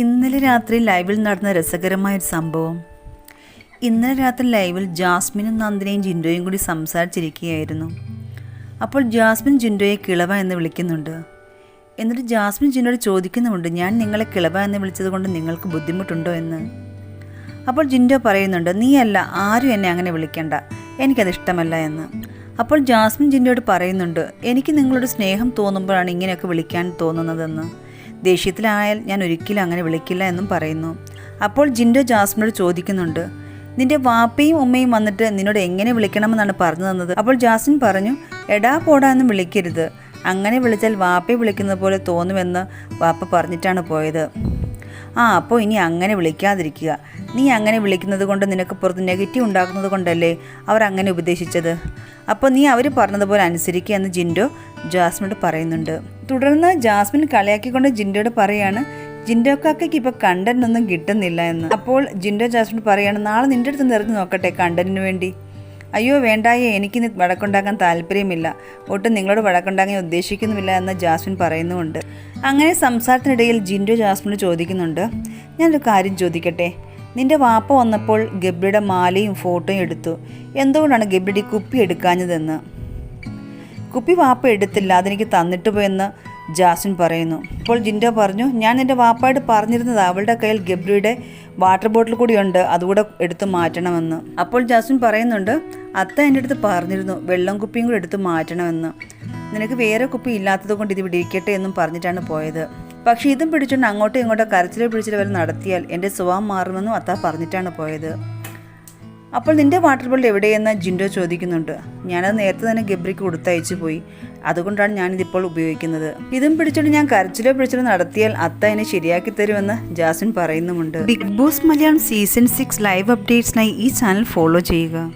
ഇന്നലെ രാത്രി ലൈവിൽ നടന്ന രസകരമായ ഒരു സംഭവം. ഇന്നലെ രാത്രി ലൈവിൽ ജാസ്മിനും നന്ദിനെയും ജിൻഡോയും കൂടി സംസാരിച്ചിരിക്കുകയായിരുന്നു. അപ്പോൾ ജാസ്മിൻ ജിൻഡോയെ കിളവ എന്ന് വിളിക്കുന്നുണ്ട്. എന്നിട്ട് ജാസ്മിൻ ജിൻഡോയോട് ചോദിക്കുന്നുമുണ്ട് ഞാൻ നിങ്ങളെ കിളവ എന്ന് വിളിച്ചത് കൊണ്ട് നിങ്ങൾക്ക് ബുദ്ധിമുട്ടുണ്ടോ എന്ന്? അപ്പോൾ ജിൻഡോ പറയുന്നുണ്ട് നീയല്ല ആരും എന്നെ അങ്ങനെ വിളിക്കണ്ട. എനിക്കത് ഇഷ്ടമല്ല എന്ന്. അപ്പോൾ ജാസ്മിൻ ജിൻഡോയോട് പറയുന്നുണ്ട് എനിക്ക് നിങ്ങളോട് സ്നേഹം തോന്നുമ്പോഴാണ് ഇങ്ങനെയൊക്കെ വിളിക്കാൻ തോന്നുന്നതെന്ന്. ദേഷ്യത്തിലായാൽ ഞാൻ ഒരിക്കലും അങ്ങനെ വിളിക്കില്ല എന്നും പറയുന്നു. അപ്പോൾ ജിൻഡോ ജാസ്മിനോട് ചോദിക്കുന്നുണ്ട് നിന്റെ വാപ്പയും ഉമ്മയും വന്നിട്ട് നിന്നോട് എങ്ങനെ വിളിക്കണമെന്നാണ് പറഞ്ഞു തന്നത്? അപ്പോൾ ജാസ്മിൻ പറഞ്ഞു എടാ പോടാ എന്ന് വിളിക്കരുത്. അങ്ങനെ വിളിച്ചാൽ വാപ്പയെ വിളിക്കുന്നത് പോലെ തോന്നുമെന്ന് വാപ്പ പറഞ്ഞിട്ടാണ് പോയത്. ആ അപ്പോൾ ഇനി അങ്ങനെ വിളിക്കാതിരിക്കുക. നീ അങ്ങനെ വിളിക്കുന്നത് കൊണ്ട് നിനക്ക് പുറത്ത് നെഗറ്റീവ് ഉണ്ടാക്കുന്നത് കൊണ്ടല്ലേ അവർ അങ്ങനെ ഉപദേശിച്ചത്? അപ്പോൾ നീ അവർ പറഞ്ഞതുപോലെ അനുസരിക്കുക എന്ന് ജിൻഡോ ജാസ്മിനോട് പറയുന്നുണ്ട്. തുടർന്ന് ജാസ്മിൻ കളിയാക്കിക്കൊണ്ട് ജിൻഡോയോട് പറയാണ് ജിൻഡോ കാക്കയ്ക്ക് ഇപ്പോൾ കണ്ടന്റ് ഒന്നും കിട്ടുന്നില്ല എന്ന്. അപ്പോൾ ജിൻഡോ ജാസ്മിൻ പറയാണ് നാളെ നിന്റെ അടുത്ത് നിറഞ്ഞു നോക്കട്ടെ കണ്ടന്റിന് വേണ്ടി. അയ്യോ വേണ്ടായേ എനിക്കിന്ന് വഴക്കുണ്ടാക്കാൻ താല്പര്യമില്ല. ഒട്ടും നിങ്ങളോട് വഴക്കുണ്ടാകാൻ ഉദ്ദേശിക്കുന്നുമില്ല എന്ന് ജാസ്മിൻ പറയുന്നുമുണ്ട്. അങ്ങനെ സംസാരത്തിനിടയിൽ ജിൻഡോ ജാസ്മിനോട് ചോദിക്കുന്നുണ്ട് ഞാനൊരു കാര്യം ചോദിക്കട്ടെ? നിന്റെ വാപ്പ വന്നപ്പോൾ ഗബ്രിയുടെ മാലയും ഫോട്ടോയും എടുത്തു. എന്തുകൊണ്ടാണ് ഗബ്രിയുടെ കുപ്പി എടുക്കാഞ്ഞതെന്ന്? കുപ്പി വാപ്പ എടുത്തില്ല അതെനിക്ക് തന്നിട്ട് പോയെന്ന് ജാസ്മിൻ പറയുന്നു. അപ്പോൾ ജിൻഡോ പറഞ്ഞു ഞാൻ എന്റെ വാപ്പായിട്ട് പറഞ്ഞിരുന്നത് അവളുടെ കയ്യിൽ ഗബ്രിയുടെ വാട്ടർ ബോട്ടിൽ കൂടിയുണ്ട് അതുകൂടെ എടുത്തു മാറ്റണമെന്ന്. അപ്പോൾ ജാസ്മിൻ പറയുന്നുണ്ട് അത്ത എന്റെ അടുത്ത് പറഞ്ഞിരുന്നു വെള്ളം കുപ്പിയും കൂടെ എടുത്ത് മാറ്റണമെന്ന്. നിനക്ക് വേറെ കുപ്പി ഇല്ലാത്തത് കൊണ്ട് ഇത് ഇവിടെ ഇരിക്കട്ടെ എന്നും പറഞ്ഞിട്ടാണ് പോയത്. പക്ഷേ ഇതും പിടിച്ചുകൊണ്ട് അങ്ങോട്ടും ഇങ്ങോട്ടോ കരച്ചിലെ പിടിച്ചിൽ വരെ നടത്തിയാൽ എന്റെ സ്വഭാവം മാറുമെന്നും അത്ത പറഞ്ഞിട്ടാണ് പോയത്. അപ്പോൾ നിന്റെ വാട്ടർ ബോട്ടിൽ എവിടെയെന്ന്? ജിൻഡോ ചോദിക്കുന്നുണ്ട്. ഞാനത് നേരത്തെ തന്നെ ഗബ്രിക്ക് കൊടുത്തയച്ചു പോയി. അതുകൊണ്ടാണ് ഞാനിതിപ്പോൾ ഉപയോഗിക്കുന്നത്. ഇതും പിടിച്ചിട്ട് ഞാൻ കരച്ചിലോ പിടിച്ചിലോ നടത്തിയാൽ അത്ത എന്നെ ശരിയാക്കി തരുമെന്ന് Jasin പറയുന്നുമുണ്ട്. Bigg Boss Malayalam season six live അപ്ഡേറ്റ്സിനായി ഈ ചാനൽ ഫോളോ ചെയ്യുക.